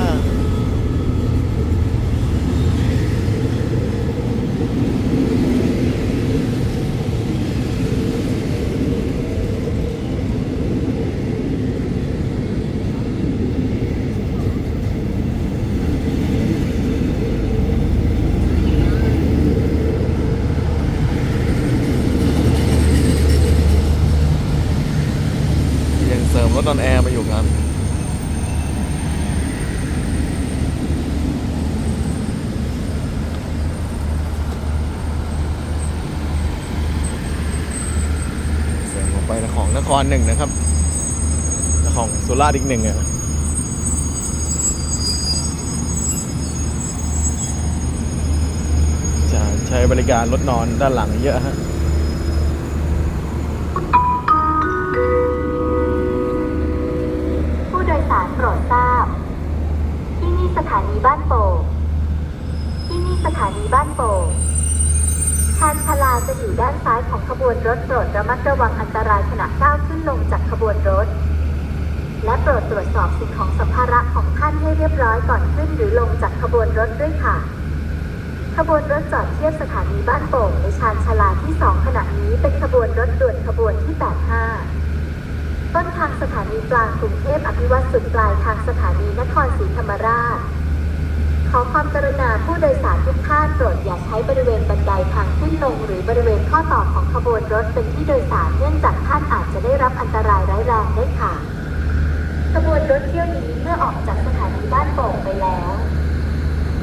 Bye. ครหนึ่งนะครับ ของสุราษฎร์อีกหนึ่งอะจะใช้บริการรถนอนด้านหลังเยอะฮะผู้โดยสารโปรดทราบ ที่นี่สถานีบ้านโป่งที่นี่สถานีบ้านโป่ง ชานชาลาจะอยู่ด้านซ้ายของขบวนรถโปรดระมัดระวังอันตรายขณะก้าวขึ้นลงจากขบวนรถ และโปรดตรวจสอบสิ่งของสัมภาระของท่านให้เรียบร้อยก่อนขึ้นหรือลงจากขบวนรถด้วยค่ะ ขบวนรถจอดเทียบสถานีบ้านโป่งในชานชาลาที่สองขณะนี้เป็นขบวนรถด่วนขบวนที่ 85 ต้นทางสถานีกลางกรุงเทพอภิวัตสุดปลายทางสถานีนครศรีธรรมราช ขอความกรุณาผู้โดยสารทุกท่านโปรดอย่าใช้บริเวณบันไดทางขึ้นลง หรือบริเวณข้อต่อของขบวนรถเป็นที่โดยสารเนื่องจากท่านอาจจะได้รับอันตรายร้ายแรงได้ค่ะ ขบวนรถเที่ยวนี้เมื่อออกจากสถานีบ้านโป่งไปแล้ว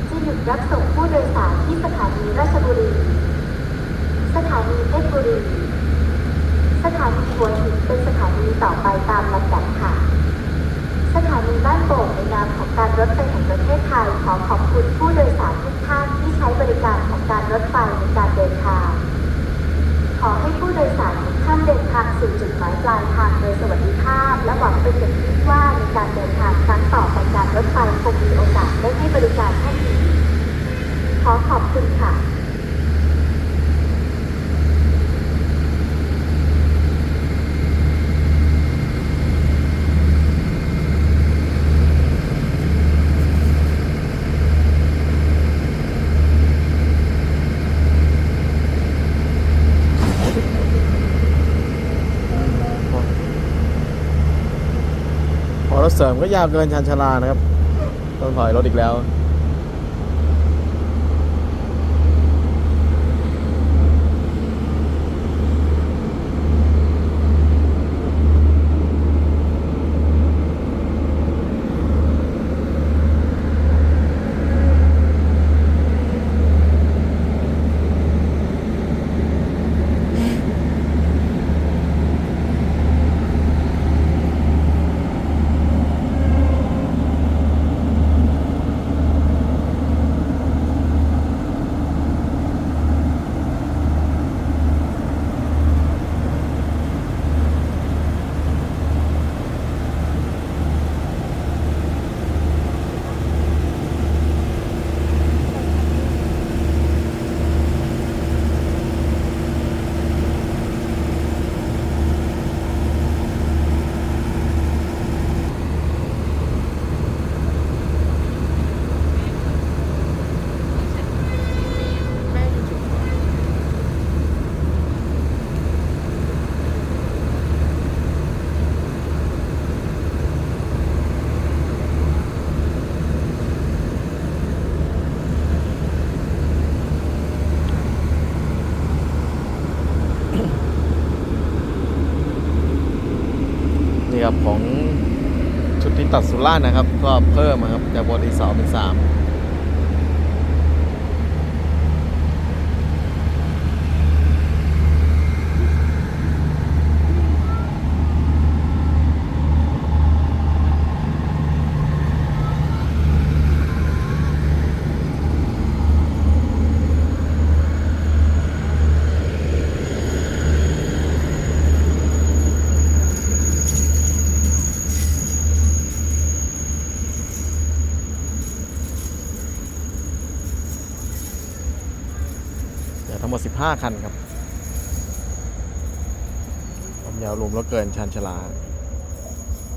จะหยุดรับส่งผู้โดยสารที่สถานีราชบุรี สถานีเพชรบุรี สถานีหัวหินเป็นสถานีต่อไปตามลำดับค่ะ สถานีบ้านโป่งในนามของการรถไฟแห่งประเทศไทยขอขอบคุณผู้โดยสารทุกท่านที่ใช้บริการของการรถไฟในการเดินทาง ขอให้ผู้โดยสารทุกท่านเดินทางสู่จุดหมายปลายทางโดยสวัสดิภาพ และหวังเป็นอย่างยิ่งว่าในการเดินทางครั้งต่อไปการรถไฟคงมีโอกาสได้ให้บริการท่านอีกขอขอบคุณค่ะ พอร ถเสริมก็ยาวเกินชานชาลานะครับ ต้องถอยรถอีกแล้ว นี่ครับของชุดที่ตัดสุรานะครับ ก็เพิ่มครับจากปกติสองเป็นสาม ทั้งหมด 15 คันครับความยาวรวมแล้วเกินชานชลา